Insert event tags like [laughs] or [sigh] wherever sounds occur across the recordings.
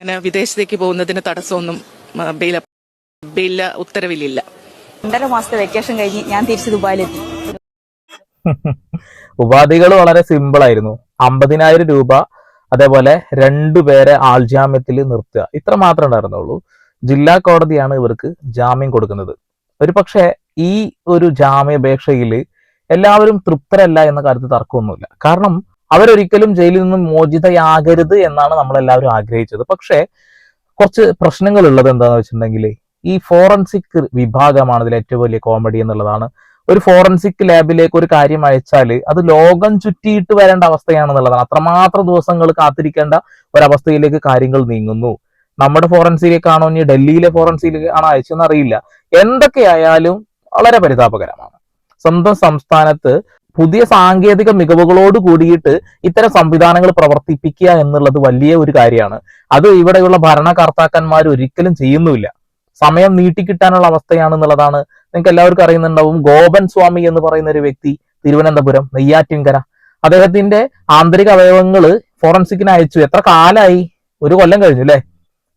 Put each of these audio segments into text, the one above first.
അങ്ങനെ വിദേശത്തേക്ക് പോകുന്നതിന് തടസ്സമൊന്നും ആ, ബെയിൽ ബെയില ഉത്തരവിലില്ല. രണ്ടര മാസത്തെ വെക്കേഷൻ കഴിഞ്ഞ് ഞാൻ തിരിച്ച് ദുബായിലെത്തി. [laughs] ഉപാധികൾ വളരെ സിമ്പിൾ ആയിരുന്നു. അമ്പതിനായിരം രൂപ അതേപോലെ രണ്ടുപേരെ ആൾജാമ്യത്തിൽ നിർത്തുക. ഇത്ര മാത്രമേ ഉണ്ടായിരുന്നുള്ളൂ. ജില്ലാ കോടതിയാണ് ഇവർക്ക് ജാമ്യം കൊടുക്കുന്നത്. ഒരു പക്ഷേ ഈ ഒരു ജാമ്യാപേക്ഷയിൽ എല്ലാവരും തൃപ്തരല്ല എന്ന കാര്യത്തിൽ തർക്കമൊന്നുമില്ല. കാരണം അവരൊരിക്കലും ജയിലിൽ നിന്നും മോചിതയാകരുത് എന്നാണ് നമ്മൾ എല്ലാവരും ആഗ്രഹിച്ചത്. പക്ഷേ കുറച്ച് പ്രശ്നങ്ങൾ ഉള്ളത് എന്താണെന്ന് വെച്ചിട്ടുണ്ടെങ്കിൽ ഈ ഫോറൻസിക് വിഭാഗമാണ് ഇതിൽ ഏറ്റവും വലിയ കോമഡി എന്നുള്ളതാണ്. ഒരു ഫോറൻസിക് ലാബിലേക്ക് ഒരു കാര്യം അയച്ചാൽ അത് ലോകം ചുറ്റിയിട്ട് വരേണ്ട അവസ്ഥയാണെന്നുള്ളതാണ്. അത്രമാത്രം ദിവസങ്ങൾ കാത്തിരിക്കേണ്ട ഒരവസ്ഥയിലേക്ക് കാര്യങ്ങൾ നീങ്ങുന്നു. നമ്മുടെ ഫോറൻസിലേക്കാണോ ഇനി ഡൽഹിയിലെ ഫോറൻസിലേക്ക് ആണോ അയച്ചെന്ന് അറിയില്ല എന്തൊക്കെയായാലും വളരെ പരിതാപകരമാണ്. സ്വന്തം സംസ്ഥാനത്ത് പുതിയ സാങ്കേതിക മികവുകളോട് കൂടിയിട്ട് ഇത്തരം സംവിധാനങ്ങൾ പ്രവർത്തിപ്പിക്കുക എന്നുള്ളത് വലിയ ഒരു കാര്യമാണ്. അത് ഇവിടെയുള്ള ഭരണകർത്താക്കന്മാർ ഒരിക്കലും ചെയ്യുന്നുമില്ല. സമയം നീട്ടിക്കിട്ടാനുള്ള അവസ്ഥയാണെന്നുള്ളതാണ് നിങ്ങൾക്ക് എല്ലാവർക്കും അറിയുന്നുണ്ടാവും. ഗോപൻ സ്വാമി എന്ന് പറയുന്ന ഒരു വ്യക്തി തിരുവനന്തപുരം നെയ്യാറ്റിൻകര. അദ്ദേഹത്തിന്റെ ആന്തരിക അവയവങ്ങൾ ഫോറൻസിക്കിന് അയച്ചു. എത്ര കാലായി? ഒരു കൊല്ലം കഴിഞ്ഞു അല്ലെ?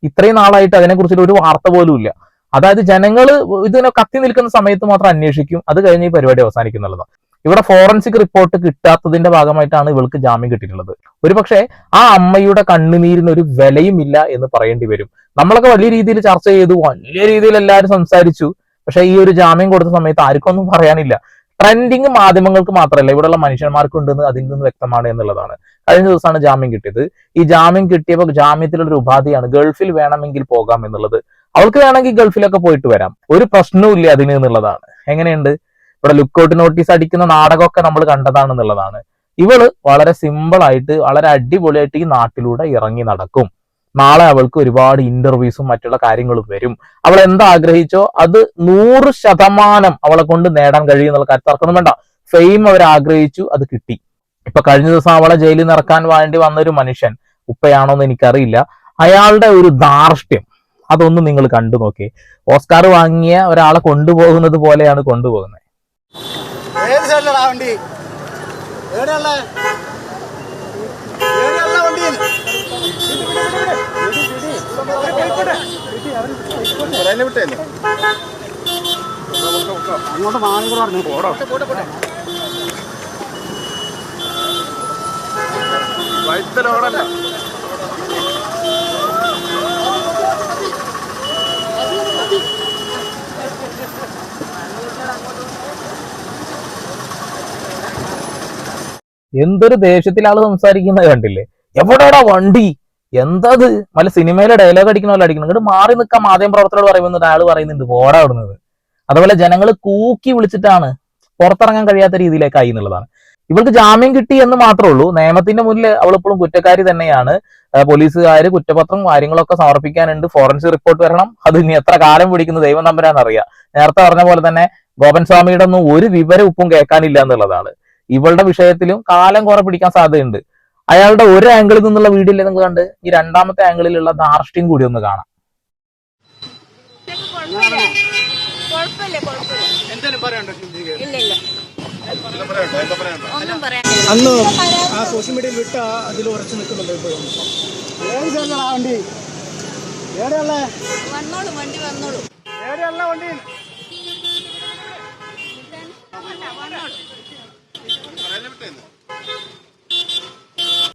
ഇത്രയും നാളായിട്ട് അതിനെ കുറിച്ചിട്ട് ഒരു വാർത്ത പോലും ഇല്ല. അതായത് ജനങ്ങൾ ഇതിനെ കത്തി നിൽക്കുന്ന സമയത്ത് മാത്രം അന്വേഷിക്കും. അത് കഴിഞ്ഞ് ഈ പരിപാടി അവസാനിക്കുന്നുള്ളതാണ് ഇവിടെ ഫോറൻസിക് റിപ്പോർട്ട് കിട്ടാത്തതിന്റെ ഭാഗമായിട്ടാണ് ഇവൾക്ക് ജാമ്യം കിട്ടിയിട്ടുള്ളത്. ഒരു പക്ഷേ ആ അമ്മയുടെ കണ്ണുനീരിന് ഒരു വിലയും ഇല്ല എന്ന് പറയേണ്ടി വരും. നമ്മളൊക്കെ വലിയ രീതിയിൽ ചർച്ച ചെയ്തു വലിയ രീതിയിൽ എല്ലാവരും സംസാരിച്ചു. പക്ഷേ ഈ ഒരു ജാമ്യം കൊടുത്ത സമയത്ത് ആർക്കും ഒന്നും പറയാനില്ല. ട്രെൻഡിങ് മാധ്യമങ്ങൾക്ക് മാത്രമല്ല ഇവിടെയുള്ള മനുഷ്യന്മാർക്കുണ്ടെന്ന് അതിൽ നിന്ന് വ്യക്തമാണ് എന്നുള്ളതാണ്. കഴിഞ്ഞ ദിവസമാണ് ജാമ്യം കിട്ടിയത്. ഈ ജാമ്യം കിട്ടിയപ്പോൾ ജാമ്യത്തിലുള്ള ഒരു ഉപാധിയാണ്. ഗൾഫിൽ വേണമെങ്കിൽ പോകാം എന്നുള്ളത്. അവൾക്ക് വേണമെങ്കിൽ ഗൾഫിലൊക്കെ പോയിട്ട് വരാം. ഒരു പ്രശ്നവും ഇല്ല അതിന് എന്നുള്ളതാണ്. എങ്ങനെയുണ്ട്? ഇവിടെ ലുക്കൗട്ട് നോട്ടീസ് അടിക്കുന്ന നാടകമൊക്കെ നമ്മൾ കണ്ടതാണെന്നുള്ളതാണ്. ഇവൾ വളരെ സിമ്പിൾ ആയിട്ട് വളരെ അടിപൊളിയായിട്ട് ഈ നാട്ടിലൂടെ ഇറങ്ങി നടക്കും. നാളെ അവൾക്ക് ഒരുപാട് ഇന്റർവ്യൂസും മറ്റുള്ള കാര്യങ്ങളും വരും. അവൾ എന്താ ആഗ്രഹിച്ചോ? അത് നൂറ് ശതമാനം അവളെ കൊണ്ട് നേടാൻ കഴിയും എന്നുള്ള കാര്യത്തിൽ തർക്കമൊന്നും വേണ്ട. ഫെയിം അവർ ആഗ്രഹിച്ചു അത് കിട്ടി. ഇപ്പൊ കഴിഞ്ഞ ദിവസം അവളെ ജയിലിൽ നിറക്കാൻ വേണ്ടി വന്ന ഒരു മനുഷ്യൻ ഉപ്പയാണോ എന്ന് എനിക്കറിയില്ല. അയാളുടെ ഒരു ധാർഷ്ട്യം അതൊന്നും നിങ്ങൾ കണ്ടു നോക്കി. ഓസ്കാർ വാങ്ങിയ ഒരാളെ കൊണ്ടുപോകുന്നത് പോലെയാണ് കൊണ്ടുപോകുന്നത്. ഏത് സൈഡിലടാ വണ്ടി? എവിടെയുള്ള എവിടെയുള്ള വണ്ടി അങ്ങോട്ട് മാറി പറഞ്ഞു പോടോ. വൈത്തലോടല്ല? എന്തൊരു ദേഷ്യത്തിൽ ആൾ സംസാരിക്കുന്നത് കണ്ടില്ലേ? എവിടെടാ വണ്ടി? എന്തത്? മല സിനിമയിലെ ഡയലോഗ് അടിക്കണ പോലെ അടിക്കണം. ഇങ്ങോട്ട് മാറി നിൽക്കാൻ മാധ്യമ പ്രവർത്തകരോട് പറയുമ്പോൾ ആൾ പറയുന്നുണ്ട് പോടാ ഇടുന്നത് അതുപോലെ ജനങ്ങൾ കൂക്കി വിളിച്ചിട്ടാണ് പുറത്തിറങ്ങാൻ കഴിയാത്ത രീതിയിലേക്കായി എന്നുള്ളതാണ്. ഇവൾക്ക് ജാമ്യം കിട്ടി എന്ന് മാത്രമേ ഉള്ളൂ. നിയമത്തിന്റെ മുന്നിൽ അവൾ ഇപ്പോഴും കുറ്റക്കാരി തന്നെയാണ്. പോലീസുകാർ കുറ്റപത്രം കാര്യങ്ങളൊക്കെ സമർപ്പിക്കാനുണ്ട്. ഫോറൻസിക് റിപ്പോർട്ട് വരണം. അത് ഇനി എത്ര കാലം പിടിക്കുന്നു ദൈവം നമ്പരാന്നറിയാം നേരത്തെ പറഞ്ഞ പോലെ തന്നെ ഗോപൻ സ്വാമിയുടെ ഒന്നും ഒരു വിവരം ഉപ്പും കേൾക്കാനില്ല എന്നുള്ളതാണ്. ഇവളുടെ വിഷയത്തിലും കാലം കുറെ പിടിക്കാൻ സാധ്യതയുണ്ട്. അയാളുടെ ഒരു ആംഗിളിൽ നിന്നുള്ള വീഡിയോ നിങ്ങൾ കണ്ട്? ഈ രണ്ടാമത്തെ ആംഗിളിലുള്ള ധാർഷ്ട്യം കൂടി ഒന്ന് കാണാം. അന്ന് ആ സോഷ്യൽ മീഡിയയിൽ വിട്ട അതിൽ ഉറച്ചു നിൽക്കുന്നുണ്ട് ഇപ്പോഴും? വണ്ടി? വണ്ടി വന്നോളൂ. വണ്ടി?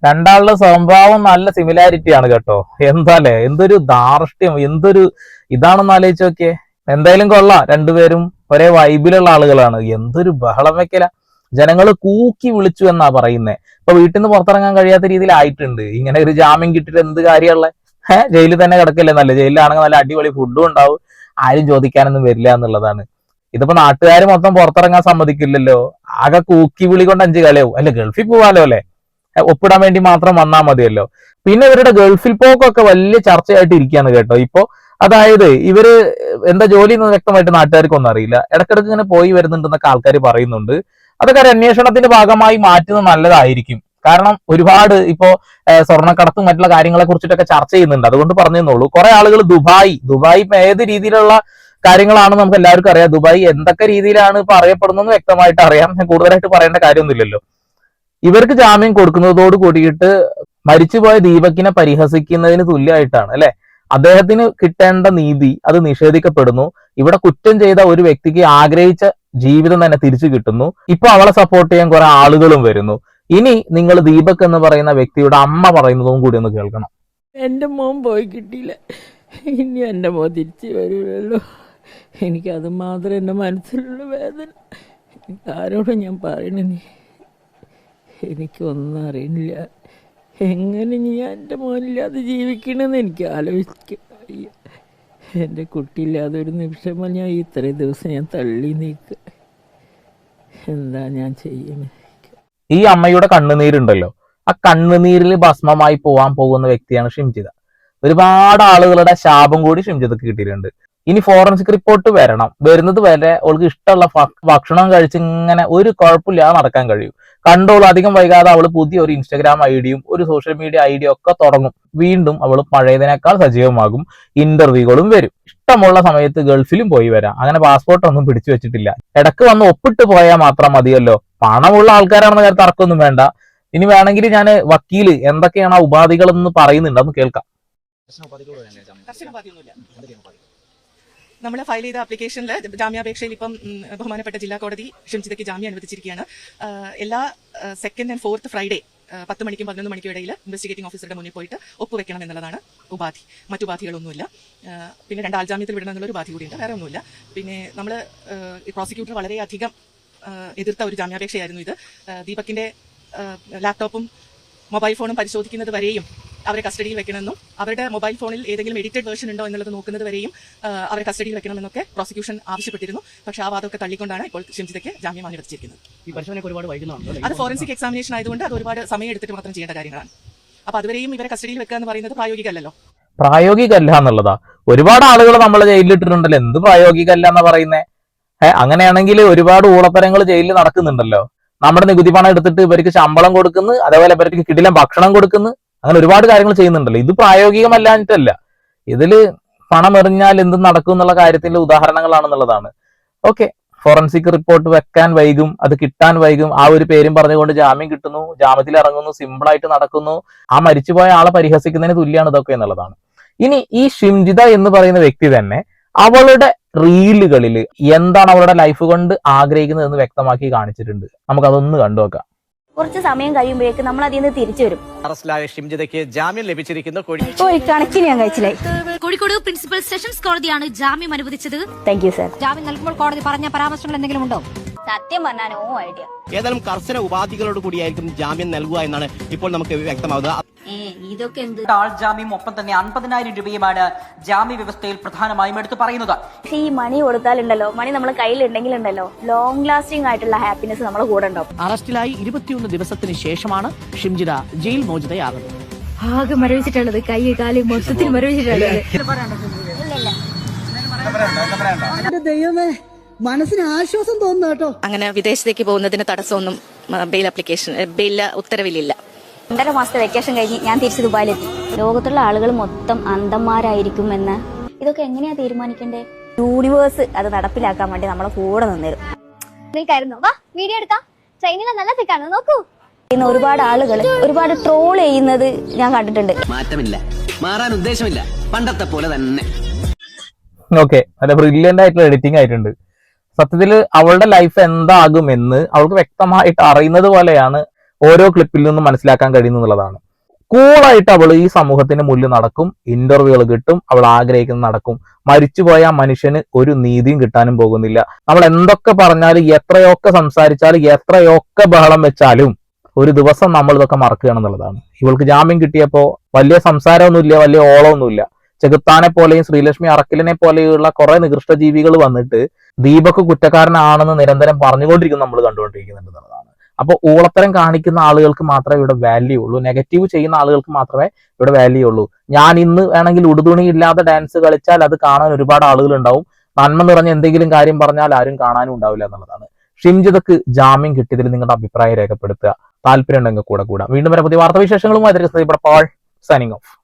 രണ്ടാളുടെ സ്വഭാവം നല്ല സിമിലാരിറ്റി ആണ് കേട്ടോ. എന്താല്ലേ എന്തൊരു ധാർഷ്ട്യം എന്തൊരു ഇതാണെന്ന് ആലോചിച്ച് നോക്കിയേ. എന്തായാലും കൊള്ളാം. രണ്ടുപേരും ഒരേ വൈബിലുള്ള ആളുകളാണ്. എന്തൊരു ബഹളം വെക്കല. ജനങ്ങൾ കൂക്കി വിളിച്ചു എന്നാ പറയുന്നത് ഇപ്പൊ വീട്ടിൽ നിന്ന് പുറത്തിറങ്ങാൻ കഴിയാത്ത രീതിയിലായിട്ടുണ്ട് ഇങ്ങനെ ഒരു ജാമ്യം കിട്ടിയിട്ട് എന്ത് കാര്യമുള്ള ഏഹ് ജയിലിൽ തന്നെ കിടക്കല്ലേ നല്ല ജയിലിലാണെങ്കിൽ നല്ല അടിപൊളി ഫുഡും ഉണ്ടാവും. ആരും ചോദിക്കാനൊന്നും വരില്ല എന്നുള്ളതാണ്. ഇതിപ്പോ നാട്ടുകാർ മൊത്തം പുറത്തിറങ്ങാൻ സമ്മതിക്കില്ലല്ലോ. ആകെ കൂക്കി വിളി കൊണ്ട് അഞ്ച് കളിയാവും. അല്ലെ ഗൾഫിൽ പോവാലോ അല്ലെ? ഒപ്പിടാൻ വേണ്ടി മാത്രം വന്നാൽ മതിയല്ലോ. പിന്നെ ഇവരുടെ ഗൾഫിൽ പോക്കൊക്കെ വലിയ ചർച്ചയായിട്ട് ഇരിക്കുകയാണ് കേട്ടോ. ഇപ്പോ അതായത് ഇവർ എന്താ ജോലി എന്ന് വ്യക്തമായിട്ട് നാട്ടുകാർക്കൊന്നും അറിയില്ല. ഇടക്കിടക്ക് ഇങ്ങനെ പോയി വരുന്നുണ്ടെന്നൊക്കെ ആൾക്കാർ പറയുന്നുണ്ട്. അതൊക്കെ ഒരു അന്വേഷണത്തിന്റെ ഭാഗമായി മാറ്റുന്നത് നല്ലതായിരിക്കും. കാരണം ഒരുപാട് ഇപ്പോ സ്വർണക്കടത്തും മറ്റുള്ള കാര്യങ്ങളെ കുറിച്ചിട്ടൊക്കെ ചർച്ച ചെയ്യുന്നുണ്ട്. അതുകൊണ്ട് പറഞ്ഞെന്നുള്ളൂ കുറെ ആളുകൾ ദുബായ് ദുബായ് ഏത് രീതിയിലുള്ള കാര്യങ്ങളാണ് നമുക്ക് എല്ലാവർക്കും അറിയാം. ദുബായ് എന്തൊക്കെ രീതിയിലാണ് ഇപ്പൊ അറിയപ്പെടുന്നതെന്ന് വ്യക്തമായിട്ട് അറിയാം. കൂടുതലായിട്ട് പറയേണ്ട കാര്യമൊന്നുമില്ലല്ലോ. ഇവർക്ക് ജാമ്യം കൊടുക്കുന്നതോട് കൂടിയിട്ട് മരിച്ചുപോയ ദീപക്കിനെ പരിഹസിക്കുന്നതിന് തുല്യമായിട്ടാണ് അല്ലെ? അദ്ദേഹത്തിന് കിട്ടേണ്ട നീതി അത് നിഷേധിക്കപ്പെടുന്നു. ഇവിടെ കുറ്റം ചെയ്ത ഒരു വ്യക്തിക്ക് ആഗ്രഹിച്ച ജീവിതം തന്നെ തിരിച്ചു കിട്ടുന്നു. ഇപ്പൊ അവളെ സപ്പോർട്ട് ചെയ്യാൻ കുറെ ആളുകളും വരുന്നു. ഇനി നിങ്ങൾ ദീപക് എന്ന് പറയുന്ന വ്യക്തിയുടെ അമ്മ പറയുന്നതും കൂടി ഒന്ന് കേൾക്കണം. എന്റെ മോൻ പോയി കിട്ടിയില്ല. ഇനി എന്റെ മോൻ തിരിച്ചു വരില്ലല്ലോ എനിക്കത് മാത്രം എന്റെ മനസ്സിലുള്ള വേദന. ആരോടും ഞാൻ പറയണേ എനിക്കൊന്നും അറിയില്ല. എങ്ങനെ ഞാൻ എന്റെ മോനില്ലാതെ ജീവിക്കണമെന്ന് എനിക്ക് ആലോചിക്കുക എന്റെ കുട്ടിയില്ലാതെ ഒരു നിമിഷം ഞാൻ ഇത്രയും ദിവസം ഞാൻ തള്ളി നീക്കുക എന്താ ഞാൻ ചെയ്യുന്നത് ഈ അമ്മയുടെ കണ്ണുനീരുണ്ടല്ലോ. ആ കണ്ണുനീരിൽ ഭസ്മമായി പോവാൻ പോകുന്ന വ്യക്തിയാണ് ഷിംജിത. ഒരുപാട് ആളുകളുടെ ശാപം കൂടി ഷിംജിതക്ക് കിട്ടിയിട്ടുണ്ട്. ഇനി ഫോറൻസിക് റിപ്പോർട്ട് വരണം. വരുന്നത് വരെ അവൾക്ക് ഇഷ്ടമുള്ള ഭക്ഷണം കഴിച്ച് ഇങ്ങനെ ഒരു കുഴപ്പമില്ലാതെ നടക്കാൻ കഴിയും. കണ്ടോൾ അധികം വൈകാതെ അവൾ പുതിയ ഒരു ഇൻസ്റ്റാഗ്രാം ഐഡിയും ഒരു സോഷ്യൽ മീഡിയ ഐഡിയ ഒക്കെ തുടങ്ങും. വീണ്ടും അവൾ പഴയതിനേക്കാൾ സജീവമാകും. ഇന്റർവ്യൂകളും വരും. ഇഷ്ടമുള്ള സമയത്ത് ഗൾഫിലും പോയി വരാം. അങ്ങനെ പാസ്പോർട്ട് ഒന്നും പിടിച്ചു വെച്ചിട്ടില്ല. ഇടയ്ക്ക് വന്ന് ഒപ്പിട്ട് പോയാൽ മാത്രം മതിയല്ലോ. പണമുള്ള ആൾക്കാരാണെന്ന കാര്യം തർക്കമൊന്നും വേണ്ട. ഇനി വേണമെങ്കിൽ ഞാൻ വക്കീൽ എന്തൊക്കെയാണ് ആ ഉപാധികൾ എന്ന് പറയുന്നുണ്ടെന്ന് കേൾക്കാം. നമ്മൾ ഫയൽ ചെയ്ത ആപ്ലിക്കേഷനിൽ ജാമ്യാപേക്ഷയിൽ ഇപ്പം ബഹുമാനപ്പെട്ട ജില്ലാ കോടതി ഷിംജിതയ്ക്ക് ജാമ്യം അനുവദിച്ചിരിക്കുകയാണ്. എല്ലാ സെക്കൻഡ് ആൻഡ് ഫോർത്ത് ഫ്രൈഡേ പത്ത് മണിക്കും പതിനൊന്ന് മണിക്കും ഇടയിൽ ഇൻവെസ്റ്റിഗേറ്റിംഗ് ഓഫീസറുടെ മുന്നിൽ പോയിട്ട് ഒപ്പുവെക്കണം എന്നുള്ളതാണ് ഉപാധി. മറ്റു ഉപാധികളൊന്നുമില്ല ആ, പിന്നെ രണ്ട് ആൾജാമ്യത്തിൽ വിടണം എന്നുള്ളൊരു ഉപാധി കൂടിയുണ്ട്. വേറെ ഒന്നുമില്ല. പിന്നെ നമ്മൾ പ്രോസിക്യൂട്ടർ വളരെയധികം എതിർത്ത ഒരു ജാമ്യാപേക്ഷയായിരുന്നു ഇത്. ദീപക്കിന്റെ ലാപ്ടോപ്പും മൊബൈൽ ഫോണും പരിശോധിക്കുന്നത് വരെയും അവരെ കസ്റ്റഡിയിൽ വെക്കണമെന്നും അവരുടെ മൊബൈൽ ഫോണിൽ ഏതെങ്കിലും എഡിറ്റഡ് വേർഷൻ ഉണ്ടോ എന്നുള്ളത് നോക്കുന്നത് വരെയും അവരെ കസ്റ്റഡിയിൽ വെക്കണമെന്നൊക്കെ പ്രോസിക്യൂഷൻ ആവശ്യപ്പെട്ടിരുന്നു. പക്ഷെ ആ വാദമൊക്കെ തള്ളിക്കൊണ്ടാണ് ഇപ്പോൾ ഷിംജിതയ്ക്ക് ജാമ്യം അനുവദിച്ചിരിക്കുന്നത്. ഈ പരിശോധനയൊക്കെ ഒരുപാട് വൈകുന്നതാണ് അത് ഫോറൻസിക് എക്സാമിനേഷൻ ആയതുകൊണ്ട് അത് ഒരുപാട് സമയം എടുത്തിട്ട് മാത്രം ചെയ്യേണ്ട കാര്യങ്ങളാണ്. അപ്പൊ അതുവരെയും ഇവരെ കസ്റ്റഡിയിൽ വെക്കുക എന്ന് പറയുന്നത് പ്രായോഗികമല്ലല്ലോ. പ്രായോഗികമല്ല എന്നുള്ളതാ. ഒരുപാട് ആളുകൾ നമ്മൾ ജയിലിലിട്ടിട്ടുണ്ടല്ലോ. എന്ത് പ്രായോഗികമല്ല എന്ന് പറയുന്നേ? ഏഹ് അങ്ങനെയാണെങ്കിൽ ഒരുപാട് ഊളത്തരങ്ങൾ ജയിലിൽ നടക്കുന്നുണ്ടല്ലോ. നമ്മുടെ നികുതി പണം എടുത്തിട്ട് ഇവർക്ക് ശമ്പളം കൊടുക്കുന്നു അതേപോലെ ഇവർക്ക് കിടിലം ഭക്ഷണം കൊടുക്കുന്നു. അങ്ങനെ ഒരുപാട് കാര്യങ്ങൾ ചെയ്യുന്നുണ്ടല്ലോ. ഇത് പ്രായോഗികമല്ലാഞ്ഞിട്ടല്ല. ഇതിൽ പണം എറിഞ്ഞാൽ എന്ത് നടക്കും എന്നുള്ള കാര്യത്തിന്റെ ഉദാഹരണങ്ങളാണെന്നുള്ളതാണ്. ഓക്കെ. ഫോറൻസിക് റിപ്പോർട്ട് വെക്കാൻ വൈകും അത് കിട്ടാൻ വൈകും. ആ ഒരു പേരും പറഞ്ഞുകൊണ്ട് ജാമ്യം കിട്ടുന്നു ജാമ്യത്തിൽ ഇറങ്ങുന്നു സിമ്പിൾ ആയിട്ട് നടക്കുന്നു. ആ മരിച്ചുപോയ ആളെ പരിഹസിക്കുന്നതിന് തുല്യമാണ് ഇതൊക്കെ എന്നുള്ളതാണ്. ഇനി ഈ ഷിംജിത എന്ന് പറയുന്ന വ്യക്തി തന്നെ അവളുടെ റീലുകളിൽ എന്താണ് അവളുടെ ലൈഫ് കൊണ്ട് ആഗ്രഹിക്കുന്നത് എന്ന് വ്യക്തമാക്കി കാണിച്ചിട്ടുണ്ട്. നമുക്കതൊന്ന് കണ്ടു നോക്കാം കുറച്ച് സമയം കഴിയുമ്പോഴേക്ക് നമ്മൾ അതിൽ നിന്ന് തിരിച്ചു വരും. അറസ്റ്റിലായ ഷിംജിതയ്ക്ക് ജാമ്യം ലഭിച്ചിരിക്കുന്നു. കണക്കിന് ഞാൻ കഴിച്ചില്ലായി കോഴിക്കോട് പ്രിൻസിപ്പൽ സെഷൻസ് കോടതിയാണ് ജാമ്യം അനുവദിച്ചത്. താങ്ക് യു സർ ജാമ്യം നൽകുമ്പോൾ കോടതി പറഞ്ഞ പരാമർശങ്ങൾ എന്തെങ്കിലും ഉണ്ടോ? സത്യം പറഞ്ഞാൽ നോ ഐഡിയ ഏതായാലും കർശന ഉപാധികളോട് കൂടിയായിരിക്കും ജാമ്യം നൽകുക എന്നാണ് ഇപ്പോൾ നമുക്ക് വ്യക്തമാവുന്നത്. ഇതൊക്കെ എന്ത്? ആൾ ജാമ്യം ഒപ്പം തന്നെ അൻപതിനായിരം രൂപയുമാണ് ജാമ്യ വ്യവസ്ഥയിൽ പ്രധാനമായും എടുത്തു പറയുന്നത്. പക്ഷേ ഈ മണി കൊടുത്താലുണ്ടല്ലോ മണി നമ്മൾ കയ്യിലുണ്ടെങ്കിലുണ്ടല്ലോ ലോങ് ലാസ്റ്റിംഗ് ആയിട്ടുള്ള ഹാപ്പിനെസ് നമ്മൾ കൂടെ ഉണ്ടാവും. അറസ്റ്റിലായി ഇരുപത്തിയൊന്ന് ദിവസത്തിന് ശേഷമാണ് ഷിംജിത ജയിൽ മോചിതയാകുന്നത്. ആകെ മരവിച്ചിട്ടുള്ളത് കൈ കാൽ മൊത്തത്തിൽ മരവിച്ചിട്ടുള്ളത്. ദൈവമേ മനസ്സിന് ആശ്വാസം തോന്നുന്നു കേട്ടോ. അങ്ങനെ വിദേശത്തേക്ക് പോകുന്നതിന് തടസ്സമൊന്നും ബെയിൽ ആപ്ലിക്കേഷൻ ബെയിൽ ഉത്തരവിലില്ല. രണ്ടര മാസത്തെ വെക്കേഷൻ കഴിഞ്ഞ് ഞാൻ തിരിച്ച് ദുബായിലെത്തി. ലോകത്തുള്ള ആളുകൾ മൊത്തം അന്ധന്മാരായിരിക്കും എന്ന് ഇതൊക്കെ എങ്ങനെയാ തീരുമാനിക്കണ്ടേ? യൂണിവേഴ്സ് അത് നടപ്പിലാക്കാൻ വേണ്ടി നമ്മളെ കൂടെ നിന്നിരും. നിൽക്കായിരുന്നു വാ വീഡിയോ എടുക്കാം. നല്ല തിക്കാണ് നോക്കൂ. ഇന്ന് ഒരുപാട് ആളുകൾ ഒരുപാട് ട്രോൾ ചെയ്യുന്നത് ഞാൻ കണ്ടിട്ടുണ്ട്. മാറ്റമില്ല. മാറാൻ ഉദ്ദേശമില്ല. പണ്ടത്തെ പോലെ തന്നെ. ഓക്കെ നല്ല ബ്രില്യന്റ് ആയിട്ടുള്ള എഡിറ്റിംഗ് ആയിട്ടുണ്ട്. സത്യത്തിൽ അവളുടെ ലൈഫ് എന്താകും എന്ന് അവൾക്ക് വ്യക്തമായിട്ട് അറിയുന്നത് പോലെയാണ് ഓരോ ക്ലിപ്പിൽ നിന്നും മനസ്സിലാക്കാൻ കഴിയുന്നു എന്നുള്ളതാണ് കൂളായിട്ട് അവൾ ഈ സമൂഹത്തിന് മുന്നിൽ നടക്കും ഇന്റർവ്യൂകൾ കിട്ടും അവൾ ആഗ്രഹിക്കുന്ന നടക്കും. മരിച്ചുപോയ ആ മനുഷ്യന് ഒരു നീതിയും കിട്ടാനും പോകുന്നില്ല. നമ്മൾ എന്തൊക്കെ പറഞ്ഞാലും എത്രയൊക്കെ സംസാരിച്ചാലും എത്രയൊക്കെ ബഹളം വെച്ചാലും ഒരു ദിവസം നമ്മൾ ഇതൊക്കെ മറക്കുകയാണ് എന്നുള്ളതാണ്. ഇവൾക്ക് ജാമ്യം കിട്ടിയപ്പോൾ വലിയ സംസാരമൊന്നുമില്ല വലിയ ഓളമൊന്നുമില്ല. ചെകുത്താനെ പോലെയും ശ്രീലക്ഷ്മി അറക്കിലിനെ പോലെയുള്ള കുറെ നികൃഷ്ട ജീവികൾ വന്നിട്ട് ദീപക് കുറ്റക്കാരനാണെന്ന് നിരന്തരം പറഞ്ഞുകൊണ്ടിരിക്കുന്നു നമ്മൾ കണ്ടുകൊണ്ടിരിക്കുന്നുണ്ട് എന്നുള്ളതാണ് അപ്പൊ ഊളത്തരം കാണിക്കുന്ന ആളുകൾക്ക് മാത്രമേ ഇവിടെ വാല്യൂ ഉള്ളൂ. നെഗറ്റീവ് ചെയ്യുന്ന ആളുകൾക്ക് മാത്രമേ ഇവിടെ വാല്യൂ ഉള്ളൂ. ഞാൻ ഇന്ന് വേണമെങ്കിൽ ഉടുതുണി ഇല്ലാതെ ഡാൻസ് കളിച്ചാൽ അത് കാണാൻ ഒരുപാട് ആളുകൾ ഉണ്ടാവും നന്മ നിറഞ്ഞ എന്തെങ്കിലും കാര്യം പറഞ്ഞാൽ ആരും കാണാനും ഉണ്ടാവില്ല എന്നുള്ളതാണ്. ഷിംജിതക്ക് ജാമ്യം കിട്ടിയതിൽ നിങ്ങളുടെ അഭിപ്രായം രേഖപ്പെടുത്തുക. താല്പര്യം ഉണ്ടെങ്കിൽ കൂടെ കൂടാം. വീണ്ടും വരെ പുതിയ വാർത്താവിശേഷങ്ങളുമായി. Signing off